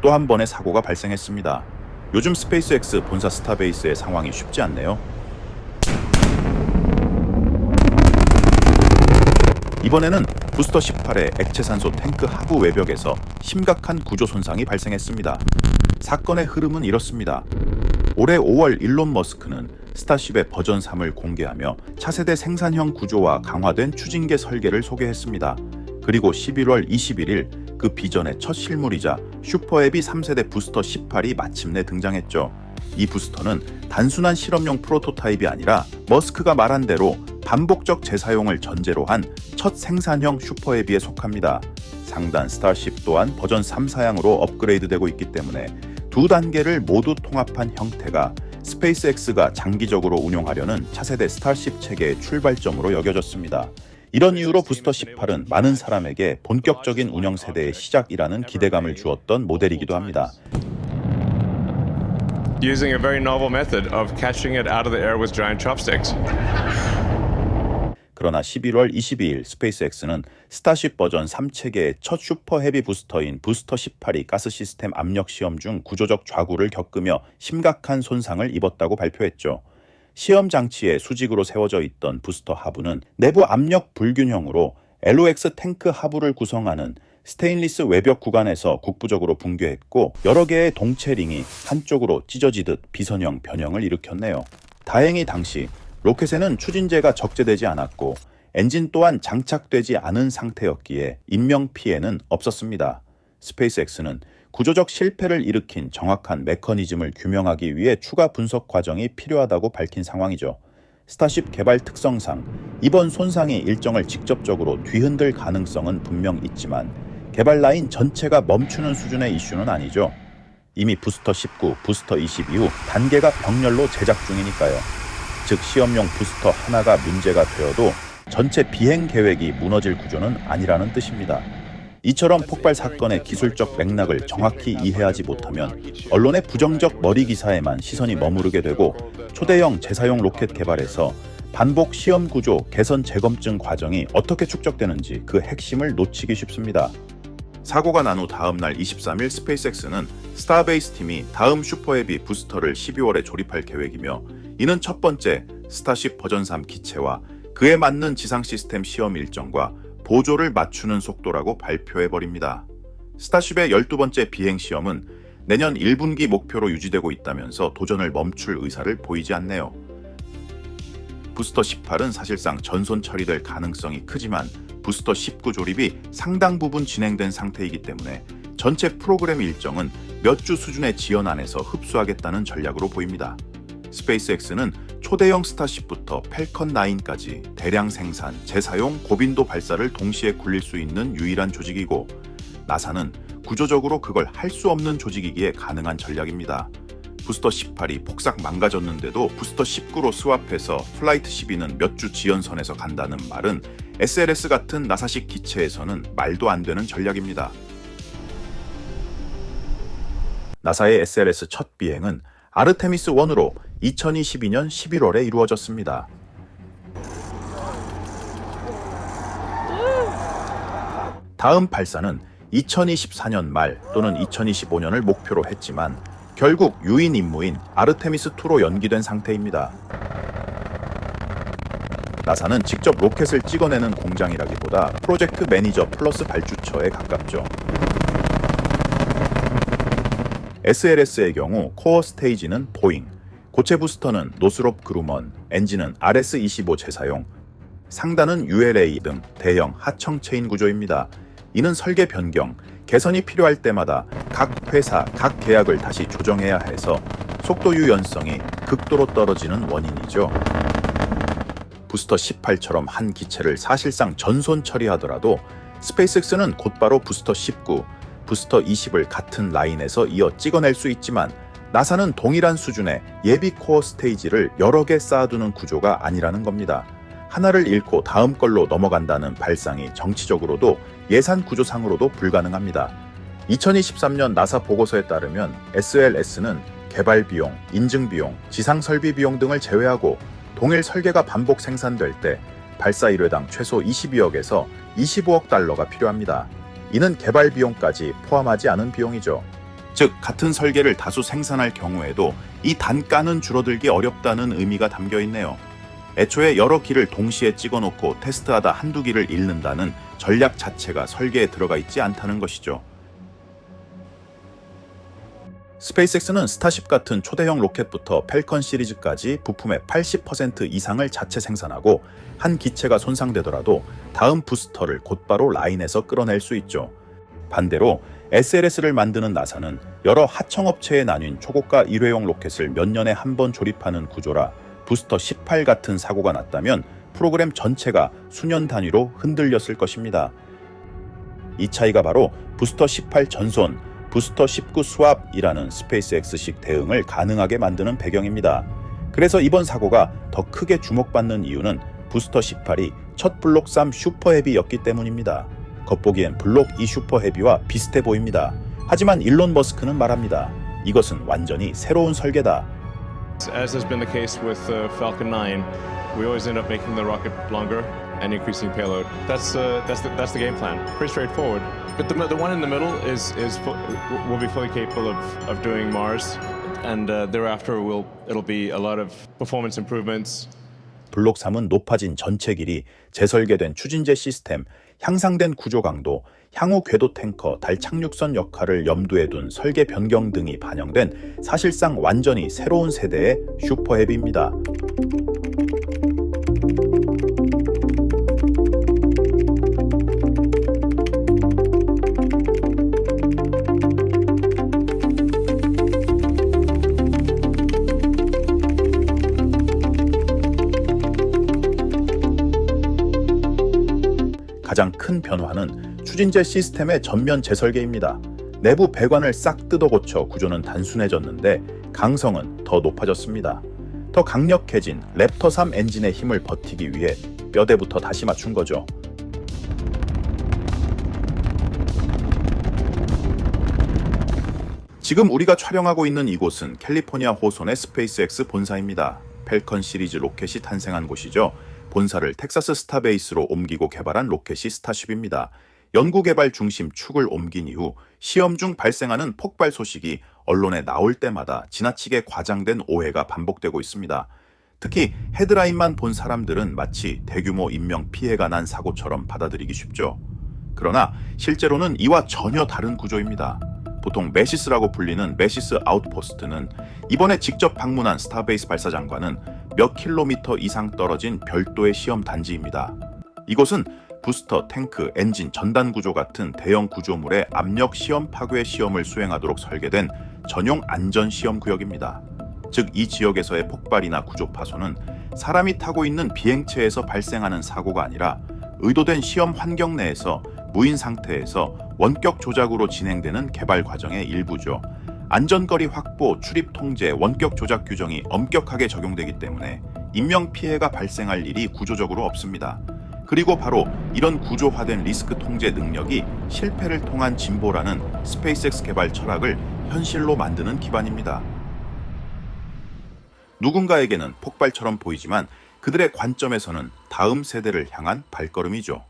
또 한 번의 사고가 발생했습니다. 요즘 스페이스X 본사 스타베이스의 상황이 쉽지 않네요. 이번에는 부스터 18의 액체산소 탱크 하부 외벽에서 심각한 구조 손상이 발생했습니다. 사건의 흐름은 이렇습니다. 올해 5월 일론 머스크는 스타쉽의 버전 3을 공개하며 차세대 생산형 구조와 강화된 추진계 설계를 소개했습니다. 그리고 11월 21일 그 비전의 첫 실물이자 슈퍼헤비 3세대 부스터 18이 마침내 등장했죠. 이 부스터는 단순한 실험용 프로토타입이 아니라 머스크가 말한 대로 반복적 재사용을 전제로 한 첫 생산형 슈퍼헤비에 속합니다. 상단 스타쉽 또한 버전 3 사양으로 업그레이드되고 있기 때문에 두 단계를 모두 통합한 형태가 스페이스X가 장기적으로 운용하려는 차세대 스타쉽 체계의 출발점으로 여겨졌습니다. 이런 이유로 부스터 18은 많은 사람에게 본격적인 운영 세대의 시작이라는 기대감을 주었던 모델이기도 합니다. using a very novel method of catching it out of the air with giant chopsticks. 그러나 11월 22일 스페이스X는 스타쉽 버전 3체계의 첫 슈퍼 헤비 부스터인 부스터 18이 가스 시스템 압력 시험 중 구조적 좌구를 겪으며 심각한 손상을 입었다고 발표했죠. 시험 장치에 수직으로 세워져 있던 부스터 하부는 내부 압력 불균형으로 LOX 탱크 하부를 구성하는 스테인리스 외벽 구간에서 국부적으로 붕괴했고 여러 개의 동체 링이 한쪽으로 찢어지듯 비선형 변형을 일으켰네요. 다행히 당시 로켓에는 추진제가 적재되지 않았고 엔진 또한 장착되지 않은 상태였기에 인명 피해는 없었습니다. 스페이스X는 구조적 실패를 일으킨 정확한 메커니즘을 규명하기 위해 추가 분석 과정이 필요하다고 밝힌 상황이죠. 스타쉽 개발 특성상 이번 손상이 일정을 직접적으로 뒤흔들 가능성은 분명 있지만 개발 라인 전체가 멈추는 수준의 이슈는 아니죠. 이미 부스터 19, 부스터 20 이후 단계가 병렬로 제작 중이니까요. 즉 시험용 부스터 하나가 문제가 되어도 전체 비행 계획이 무너질 구조는 아니라는 뜻입니다. 이처럼 폭발 사건의 기술적 맥락을 정확히 이해하지 못하면 언론의 부정적 머리 기사에만 시선이 머무르게 되고 초대형 재사용 로켓 개발에서 반복 시험 구조 개선 재검증 과정이 어떻게 축적되는지 그 핵심을 놓치기 쉽습니다. 사고가 난 후 다음 날 23일 스페이스X는 스타베이스 팀이 다음 슈퍼헤비 부스터를 12월에 조립할 계획이며 이는 첫 번째 스타쉽 버전 3 기체와 그에 맞는 지상 시스템 시험 일정과 보조를 맞추는 속도라고 발표해 버립니다. 스타쉽의 12번째 비행 시험은 내년 1분기 목표로 유지되고 있다면서 도전을 멈출 의사를 보이지 않네요. 부스터 18은 사실상 전손 처리될 가능성이 크지만 부스터 19 조립이 상당 부분 진행된 상태이기 때문에 전체 프로그램 일정은 몇 주 수준의 지연 안에서 흡수하겠다는 전략으로 보입니다. 스페이스X는 초대형 스타쉽부터 펠컨 9까지 대량 생산, 재사용, 고빈도 발사를 동시에 굴릴 수 있는 유일한 조직이고 나사는 구조적으로 그걸 할 수 없는 조직이기에 가능한 전략입니다. 부스터 18이 폭삭 망가졌는데도 부스터 19로 스왑해서 플라이트 12는 몇 주 지연선에서 간다는 말은 SLS 같은 나사식 기체에서는 말도 안 되는 전략입니다. 나사의 SLS 첫 비행은 아르테미스 1으로 2022년 11월에 이루어졌습니다. 다음 발사는 2024년 말 또는 2025년을 목표로 했지만 결국 유인 임무인 아르테미스 2로 연기된 상태입니다. 나사는 직접 로켓을 찍어내는 공장이라기보다 프로젝트 매니저 플러스 발주처에 가깝죠. SLS의 경우 코어 스테이지는 보잉, 고체 부스터는 노스롭 그루먼, 엔진은 RS-25 재사용, 상단은 ULA 등 대형 하청 체인 구조입니다. 이는 설계 변경, 개선이 필요할 때마다 각 회사, 각 계약을 다시 조정해야 해서 속도 유연성이 극도로 떨어지는 원인이죠. 부스터 18처럼 한 기체를 사실상 전손 처리하더라도 스페이스X는 곧바로 부스터 19, 부스터 20을 같은 라인에서 이어 찍어낼 수 있지만 나사는 동일한 수준의 예비 코어 스테이지를 여러 개 쌓아두는 구조가 아니라는 겁니다. 하나를 잃고 다음 걸로 넘어간다는 발상이 정치적으로도 예산 구조상으로도 불가능합니다. 2023년 나사 보고서에 따르면 SLS는 개발 비용, 인증 비용, 지상 설비 비용 등을 제외하고 동일 설계가 반복 생산될 때 발사 1회당 최소 22억에서 25억 달러가 필요합니다. 이는 개발 비용까지 포함하지 않은 비용이죠. 즉 같은 설계를 다수 생산할 경우에도 이 단가는 줄어들기 어렵다는 의미가 담겨 있네요. 애초에 여러 기를 동시에 찍어놓고 테스트하다 한두 기를 잃는다는 전략 자체가 설계에 들어가 있지 않다는 것이죠. 스페이스X는 스타쉽 같은 초대형 로켓부터 펠컨 시리즈까지 부품의 80% 이상을 자체 생산하고 한 기체가 손상되더라도 다음 부스터를 곧바로 라인에서 끌어낼 수 있죠. 반대로 SLS를 만드는 나사는 여러 하청업체에 나뉜 초고가 일회용 로켓을 몇 년에 한 번 조립하는 구조라 부스터 18 같은 사고가 났다면 프로그램 전체가 수년 단위로 흔들렸을 것입니다. 이 차이가 바로 부스터 18 전손, 부스터 19 스왑이라는 스페이스X식 대응을 가능하게 만드는 배경입니다. 그래서 이번 사고가 더 크게 주목받는 이유는 부스터 18이 첫 블록 3 슈퍼 헤비였기 때문입니다. 겉보기엔 블록 2 슈퍼 헤비와 비슷해 보입니다. 하지만 일론 머스크는 말합니다. 이것은 완전히 새로운 설계다. As has been the case with uh, Falcon 9, we always end up making the rocket longer and increasing payload. That's uh, that's the, that's the game plan. Pretty straightforward. But the, the one in the middle is is will be fully capable of, of doing Mars, and uh, thereafter will it'll be a lot of performance improvements. 블록 3은 높아진 전체 길이, 재설계된 추진제 시스템, 향상된 구조 강도, 향후 궤도 탱커, 달 착륙선 역할을 염두에 둔 설계 변경 등이 반영된 사실상 완전히 새로운 세대의 슈퍼헤비입니다. 가장 큰 변화는 추진제 시스템의 전면 재설계입니다. 내부 배관을 싹 뜯어 고쳐 구조는 단순해졌는데 강성은 더 높아졌습니다. 더 강력해진 랩터 3 엔진의 힘을 버티기 위해 뼈대부터 다시 맞춘 거죠. 지금 우리가 촬영하고 있는 이곳은 캘리포니아 호손의 스페이스X 본사입니다. 펠컨 시리즈 로켓이 탄생한 곳이죠. 본사를 텍사스 스타베이스로 옮기고 개발한 로켓이 스타쉽입니다. 연구개발 중심 축을 옮긴 이후 시험 중 발생하는 폭발 소식이 언론에 나올 때마다 지나치게 과장된 오해가 반복되고 있습니다. 특히 헤드라인만 본 사람들은 마치 대규모 인명 피해가 난 사고처럼 받아들이기 쉽죠. 그러나 실제로는 이와 전혀 다른 구조입니다. 보통 메시스라고 불리는 메시스 아웃포스트는 이번에 직접 방문한 스타베이스 발사장과는 몇 킬로미터 이상 떨어진 별도의 시험 단지입니다. 이곳은 부스터, 탱크, 엔진, 전단 구조 같은 대형 구조물의 압력 시험 파괴 시험을 수행하도록 설계된 전용 안전 시험 구역입니다. 즉 이 지역에서의 폭발이나 구조 파손은 사람이 타고 있는 비행체에서 발생하는 사고가 아니라 의도된 시험 환경 내에서 무인 상태에서 원격 조작으로 진행되는 개발 과정의 일부죠. 안전거리 확보, 출입 통제, 원격 조작 규정이 엄격하게 적용되기 때문에 인명 피해가 발생할 일이 구조적으로 없습니다. 그리고 바로 이런 구조화된 리스크 통제 능력이 실패를 통한 진보라는 스페이스X 개발 철학을 현실로 만드는 기반입니다. 누군가에게는 폭발처럼 보이지만 그들의 관점에서는 다음 세대를 향한 발걸음이죠.